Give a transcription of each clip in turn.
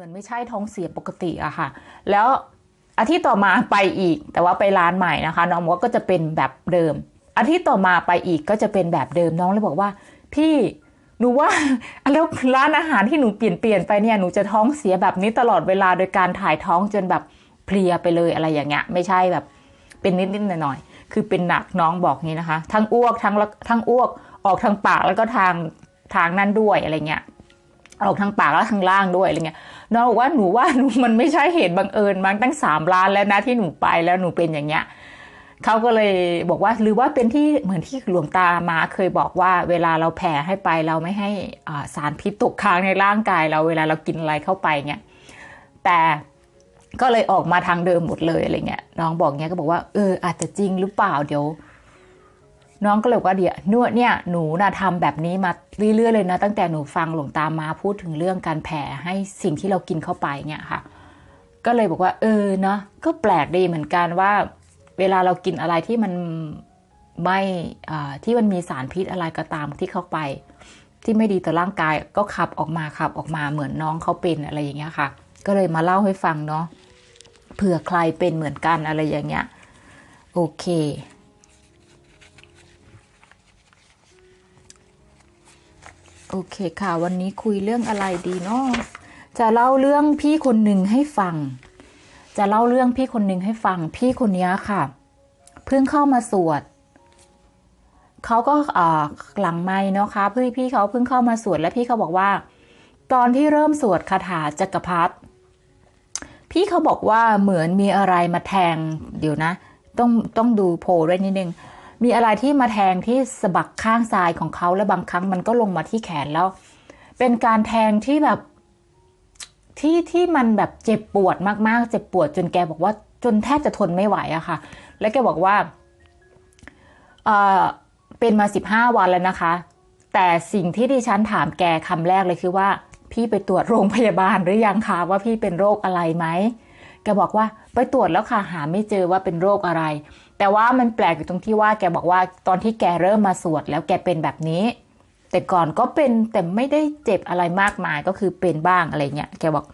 มือนไม่ใช่ท้องเสียปกติอะค่ะ แล้วอาทิตย์ต่อมาไปอีก แต่ว่าไปร้านใหม่นะคะ น้องบอกว่าก็จะเป็นแบบเดิม อาทิตย์ต่อมาไปอีกก็จะเป็นแบบเดิมน้องเลยบอกว่า พี่หนูว่าแล้วร้านอาหารที่หนูเปลี่ยนเปลี่ยนไปเนี่ยหนูจะท้องเสียแบบนี้ตลอดเวลาโดยการถ่ายท้องจนแบบเพลียไปเลยอะไรอย่างเงี้ย ไม่ใช่แบบเป็นนิดๆหน่อยๆคือเป็นหนักน้องบอกงี้นะคะ ทั้งอ้วกทั้งทั้งอ้วกออกทางปากแล้วก็ทางทางนั่นด้วยอะไรเงี้ย ออกทางปากแล้วทางล่างด้วยอะไรเงี้ยน้องบอกว่าหนูว่าหนูมันไม่ใช่เหตุบังเอิญมั้งตั้งสามล้านแล้วนะที่หนูไปแล้วหนูเป็นอย่างเงี้ยเขาก็เลยบอกว่าหรือว่าเป็นที่เหมือนที่หลวงตามาเคยบอกว่า เวลาเราแผ่ให้ไปเราไม่ให้สารพิษตกค้างในร่างกายเราเวลาเรากินอะไรเข้าไปเงี้ยแต่ก็เลยออกมาทางเดิมหมดเลยอะไรเงี้ยน้องบอกเงี้ยก็บอกว่าเอออาจจะจริงหรือเปล่าเดี๋ยว น้องก็เลยบอกว่าเดี๋ยวนวดเนี่ยหนูนะทำแบบนี้มาเรื่อยๆเลยนะ ตั้งแต่หนูฟังหลวงตามาพูดถึงเรื่องการแผ่ให้สิ่งที่เรากินเข้าไปเนี่ยค่ะ ก็เลยบอกว่า เออเนาะก็แปลกดีเหมือนกันว่า เวลาเรากินอะไรที่มันไม่ที่มันมีสารพิษอะไรก็ตามที่เข้าไป ที่ไม่ดีต่อร่างกายก็ขับออกมาขับออกมาเหมือนน้องเขาเป็นอะไรอย่างเงี้ยค่ะ ก็เลยมาเล่าให้ฟังเนาะเผื่อใครเป็นเหมือนกันอะไรอย่างเงี้ย โอเค โอเคค่ะ วันนี้คุยเรื่องอะไรดีเนาะจะเล่าเรื่องพี่คนหนึ่งให้ฟัง จะเล่าเรื่องพี่คนหนึ่งให้ฟัง พี่คนนี้ค่ะ เพิ่งเข้ามาสวดเขาก็หลังไม่เนาะคะพี่พี่เขาเพิ่งเข้ามาสวดและพี่เขาบอกว่า ตอนที่เริ่มสวดคาถาจักรพรรดิพี่เขาบอกว่าเหมือนมีอะไรมาแทงเดี๋ยวนะ ต้องต้องดูโพลด้วยนิดนึง มีอะไรที่มาแทงที่สะบักข้างซ้ายของเขาและบางครั้งมันก็ลงมาที่แขนแล้ว เป็นการแทงที่แบบที่ที่มันแบบเจ็บปวดมากๆ เจ็บปวดจนแกบอกว่าจนแทบจะทนไม่ไหวอะค่ะ แล้วแกบอกว่าเออเป็นมาสิบห้าวันแล้วนะคะ แต่สิ่งที่ดิฉันถามแกคำแรกเลยคือว่า พี่ไปตรวจโรงพยาบาลหรือยังคะว่าพี่เป็นโรคอะไรไหมแกบอกว่าไปตรวจแล้วค่ะหาไม่เจอว่าเป็นโรคอะไร แต่ว่ามันแปลกอยู่ตรงที่ว่าแกบอกว่าตอนที่แกเริ่มมาสวดแล้วแกเป็นแบบนี้ แต่ก่อนก็เป็นแต่ไม่ได้เจ็บอะไรมากมายก็คือเป็นบ้างอะไรเงี้ยแกบอก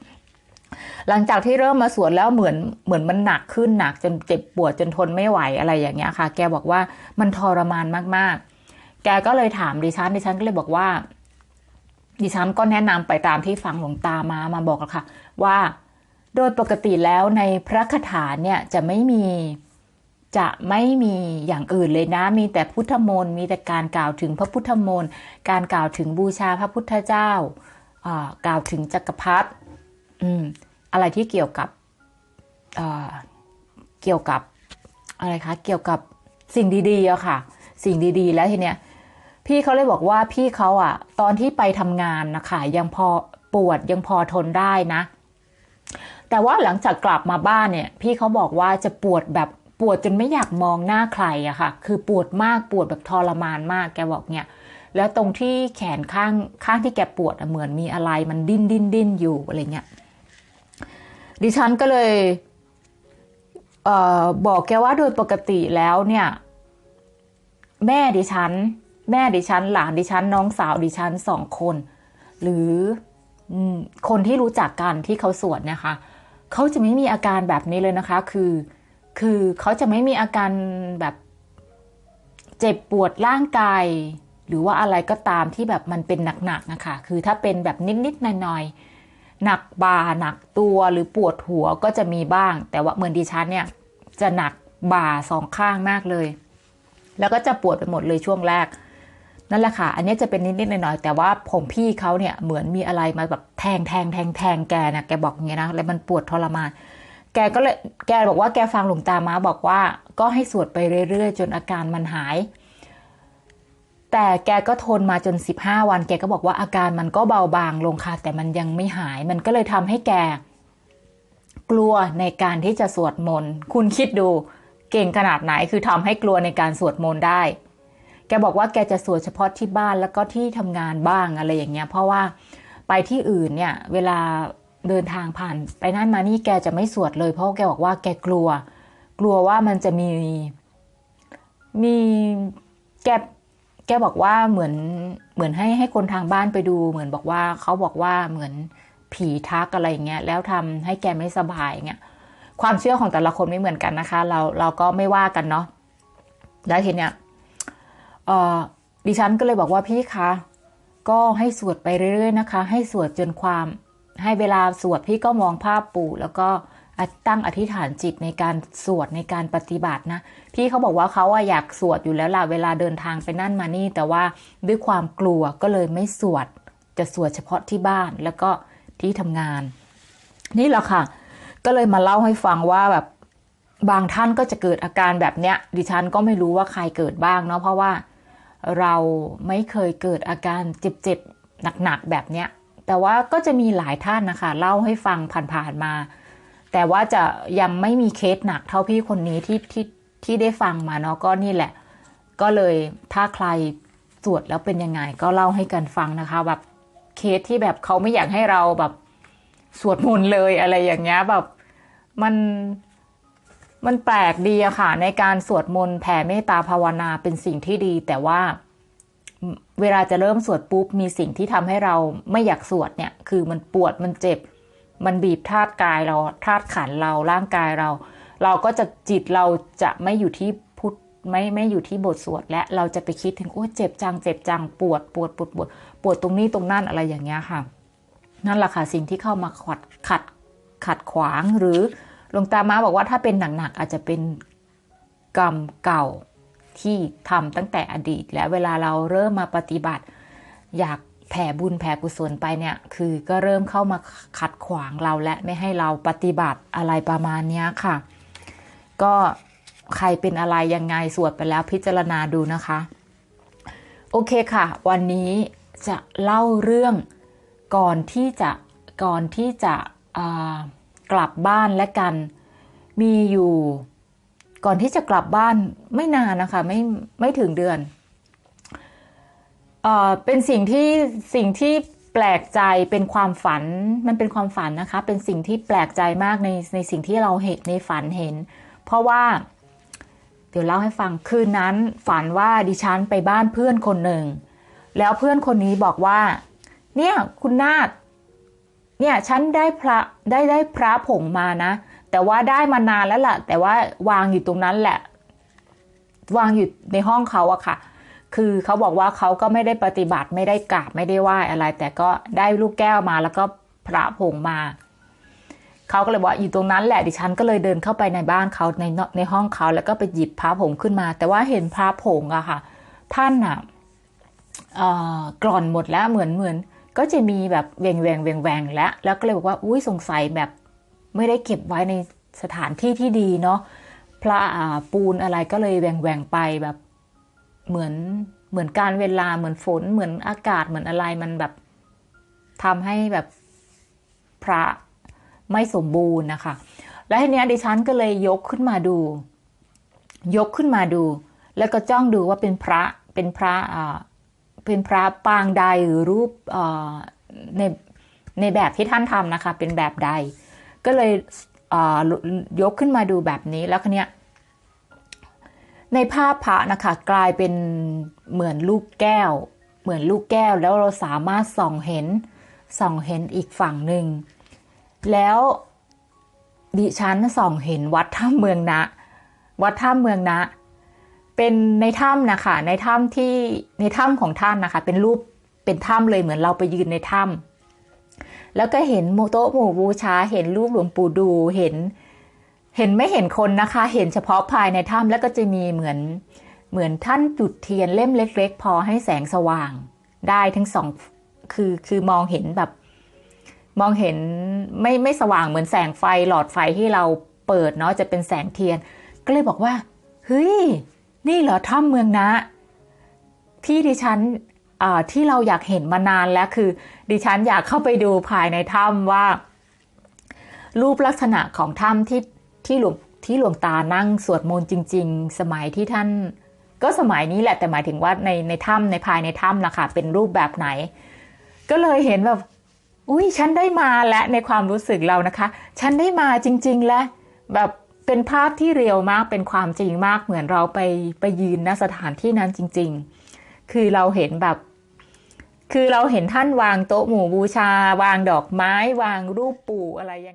หลังจากที่เริ่มมาสวดแล้วเหมือนเหมือนมันหนักขึ้นหนักจนเจ็บปวดจนทนไม่ไหวอะไรอย่างเงี้ยค่ะ แกบอกว่ามันทรมานมากๆ แกก็เลยถามดิฉันดิฉันก็เลยบอกว่าดิฉันก็แนะนำไปตามที่ฟังหลวงตามามาบอกแล้วค่ะ ว่า โดยปกติแล้วในพระคาถาเนี่ยจะไม่มี จะไม่มีอย่างอื่นเลยนะ มีแต่พุทธมนต์ มีแต่การกล่าวถึงพระพุทธมนต์ การกล่าวถึงบูชาพระพุทธเจ้าอ่ากล่าวถึงจักรพรรดิอืมอะไรที่เกี่ยวกับอ่าเกี่ยวกับอะไรคะ เกี่ยวกับสิ่งดีๆอะค่ะ สิ่งดีๆ แล้วทีเนี้ย พี่เขาเลยบอกว่าพี่เขาอะตอนที่ไปทำงานนะคะยังพอปวดยังพอทนได้นะ แต่ว่าหลังจากกลับมาบ้านเนี่ย พี่เขาบอกว่าจะปวดแบบ ปวดจนไม่อยากมองหน้าใครอะค่ะ คือปวดมากปวดแบบทรมานมากแกบอกเนี่ย แล้วตรงที่แขนข้างข้างที่แกปวดเหมือนมีอะไรมันดิ้นดิ้นดิ้นอยู่อะไรเงี้ย ดิฉันก็เลยเออบอกแกว่าโดยปกติแล้วเนี่ย แม่ดิฉัน แม่ดิฉัน หลานดิฉัน น้องสาวดิฉันสองคน หรือคนที่รู้จักกันที่เขาสวดนะคะเขาจะไม่มีอาการแบบนี้เลยนะคะ คือ คือเขาจะไม่มีอาการแบบเจ็บปวดร่างกาย หรือว่าอะไรก็ตามที่แบบมันเป็นหนักๆนะคะ คือถ้าเป็นแบบนิดๆหน่อยๆหนักบ่าหนักตัวหรือปวดหัวก็จะมีบ้าง แต่ว่าเหมือนดิฉันเนี่ยจะหนักบ่าสองข้างมากเลย แล้วก็จะปวดไปหมดเลยช่วงแรก นั่นแหละค่ะ อันนี้จะเป็นนิดๆหน่อยๆแต่ว่าผมพี่เขาเนี่ยเหมือนมีอะไรมาแบบแทงแทงแทงแทงแกนะแกบอกอย่างเงี้ยนะแล้วมันปวดทรมาน แกก็เลยแกบอกว่าแกฟังหลวงตามาบอกว่าก็ให้สวดไปเรื่อยๆ จนอาการมันหาย แต่แกก็ทนมาจน 15 วัน แกก็บอกว่าอาการมันก็เบาบางลงค่ะแต่มันยังไม่หาย มันก็เลยทำให้แกกลัวในการที่จะสวดมนต์ คุณคิดดูเก่งขนาดไหนคือทำให้กลัวในการสวดมนต์ได้ แกบอกว่าแกจะสวดเฉพาะที่บ้านแล้วก็ที่ทำงานบ้างอะไรอย่างเงี้ย เพราะว่าไปที่อื่นเนี่ย เวลา เดินทางผ่านไปนั่นมานี่แกจะไม่สวดเลย เพราะแกบอกว่าแกกลัว กลัวว่ามันจะมีมีแกแกบอกว่าเหมือนเหมือนให้ให้คนทางบ้านไปดู เหมือนบอกว่าเขาบอกว่าเหมือนผีทักอะไรเงี้ยแล้วทำให้แกไม่สบายเงี้ยความเชื่อของแต่ละคนไม่เหมือนกันนะคะ เราเราก็ไม่ว่ากันเนาะแล้วทีเนี้ยเออดิฉันก็เลยบอกว่าพี่คะก็ให้สวดไปเรื่อยๆนะคะ ให้สวดจนความ ให้เวลาสวดพี่ก็มองภาพปู่ แล้วก็ตั้งอธิษฐานจิตในการสวดในการปฏิบัตินะ พี่เขาบอกว่าเขาอยากสวดอยู่แล้วล่ะเวลาเดินทางไปนั่นมานี่ แต่ว่าด้วยความกลัวก็เลยไม่สวด จะสวดเฉพาะที่บ้านแล้วก็ที่ทำงาน นี่แหละค่ะ ก็เลยมาเล่าให้ฟังว่าแบบบางท่านก็จะเกิดอาการแบบเนี้ย ดิฉันก็ไม่รู้ว่าใครเกิดบ้างเนาะเพราะว่าเราไม่เคยเกิดอาการเจ็บๆหนักๆแบบเนี้ย แต่ว่าก็จะมีหลายท่านนะคะเล่าให้ฟังผ่านๆมา แต่ว่าจะยังไม่มีเคสหนักเท่าพี่คนนี้ที่ที่ที่ได้ฟังมาเนาะก็นี่แหละ ก็เลยถ้าใครสวดแล้วเป็นยังไง ก็เล่าให้กันฟังนะคะแบบเคสที่แบบเขาไม่อยากให้เราแบบสวดมนต์เลยอะไรอย่างเงี้ยแบบมันมันแปลกดีอะค่ะ ในการสวดมนต์แผ่เมตตาภาวนาเป็นสิ่งที่ดี แต่ว่า เวลาจะเริ่มสวดปุ๊บมีสิ่งที่ทำให้เราไม่อยากสวดเนี่ย คือมันปวดมันเจ็บ มันบีบธาตุกายเราธาตุขันเราร่างกายเรา เราก็จะจิตเราจะไม่อยู่ที่พุทธไม่ไม่อยู่ที่บทสวด และเราจะไปคิดถึงโอ้เจ็บจังเจ็บจังปวดปวดปวดปวดปวดตรงนี้ตรงนั่นอะไรอย่างเงี้ยค่ะ นั่นแหละค่ะสิ่งที่เข้ามาขัดขัดขัดขวางหรือหลวงตามาบอกว่าถ้าเป็นหนักๆอาจจะเป็นกรรมเก่า ที่ทำตั้งแต่อดีต และเวลาเราเริ่มมาปฏิบัติ อยากแผ่บุญแผ่กุศลไปเนี่ย คือก็เริ่มเข้ามาขัดขวางเราและไม่ให้เราปฏิบัติอะไรประมาณนี้ค่ะ ก็ใครเป็นอะไรยังไงสวดไปแล้วพิจารณาดูนะคะ โอเคค่ะ วันนี้จะเล่าเรื่องก่อนที่จะก่อนที่จะกลับบ้านและกันมีอยู่ ก่อนที่จะกลับบ้านไม่นานนะคะไม่ไม่ถึงเดือนเอ่อเป็นสิ่งที่สิ่งที่แปลกใจเป็นความฝันมันเป็นความฝันนะคะ เป็นสิ่งที่แปลกใจมากในในสิ่งที่เราเห็นในฝันเห็น เพราะว่า เดี๋ยวเล่าให้ฟังคืนนั้นฝันว่าดิฉันไปบ้านเพื่อนคนหนึ่ง แล้วเพื่อนคนนี้บอกว่า เนี่ยคุณนาฏเนี่ยฉันได้พระได้ได้พระผงมานะ แต่ว่าได้มานานแล้วล่ะ แต่ว่าวางอยู่ตรงนั้นแหละ วางอยู่ในห้องเขาอะค่ะ คือเขาบอกว่าเขาก็ไม่ได้ปฏิบัติไม่ได้กราบไม่ได้ไหว้อะไร แต่ก็ได้ลูกแก้วมาแล้วก็พระผงมาเขาก็เลยบอกอยู่ตรงนั้นแหละดิฉันก็เลยเดินเข้าไปในบ้านเขาในในห้องเขาแล้วก็ไปหยิบพระผงขึ้นมา แต่ว่าเห็นพระผงอะค่ะ ท่านอะกร่อนหมดแล้วเหมือนเหมือน ก็จะมีแบบแหวงแหวงแหวงแหวงแล้วแล้วก็เลยบอกว่าอุ้ยสงสัยแบบ ไม่ได้เก็บไว้ในสถานที่ที่ดีเนาะพระปูนอะไรก็เลยแหวงแหวงไปแบบเหมือนเหมือนการเวลาเหมือนฝนเหมือนอากาศเหมือนอะไรมันแบบทำให้แบบพระไม่สมบูรณ์นะคะ และทีนี้ดิฉันก็เลยยกขึ้นมาดู ยกขึ้นมาดู แล้วก็จ้องดูว่าเป็นพระเป็นพระเป็นพระปางใดหรือรูปในในแบบที่ท่านทำนะคะ เป็นแบบใด ก็เลยยกขึ้นมาดูแบบนี้แล้วคันนี้ในภาพพระนะคะกลายเป็นเหมือนลูกแก้ว เหมือนลูกแก้วแล้วเราสามารถส่องเห็นส่องเห็นอีกฝั่งหนึ่ง แล้วดิฉันส่องเห็นวัดถ้ำเมืองนะ วัดถ้ำเมืองนะ เป็นในถ้ำนะคะในถ้ำที่ในถ้ำของท่านนะคะ เป็นรูปเป็นถ้ำเลยเหมือนเราไปยืนในถ้ำ แล้วก็เห็นโมโตหมู่บูชา เห็นรูปหลวงปู่ดู เห็น เห็นไม่เห็นคนนะคะ เห็นเฉพาะภายในถ้ำแล้วก็จะมีเหมือน เหมือนท่านจุดเทียนเล่มเล็ก ๆ พอให้แสงสว่าง ได้ทั้งสอง คือคือมองเห็นแบบ มองเห็นไม่ไม่สว่างเหมือนแสงไฟหลอดไฟที่เราเปิดเนาะจะเป็นแสงเทียน ก็เลยบอกว่า เฮ้ย นี่เหรอถ้ำเมืองนะ ที่ดิฉัน ที่เราอยากเห็นมานานแล้วคือ ดิฉันอยากเข้าไปดูภายในถ้ำว่า รูปลักษณะของถ้ำที่ที่หลวงที่หลวงตานั่งสวดมนต์จริง ๆ สมัยที่ท่าน ก็สมัยนี้แหละแต่หมายถึงว่าในในถ้ำในภายในถ้ำนะคะเป็นรูปแบบไหน ก็เลยเห็นแบบอุ้ยฉันได้มาและในความรู้สึกเรานะคะ ฉันได้มาจริง ๆ แล้วแบบเป็นภาพที่เรียวมากเป็นความจริงมากเหมือนเราไปไปยืนณสถานที่นั้นจริง ๆ คือเราเห็นแบบ คือเราเห็นท่านวางโต๊ะหมู่บูชา วางดอกไม้ วางรูปปู่อะไรอย่าง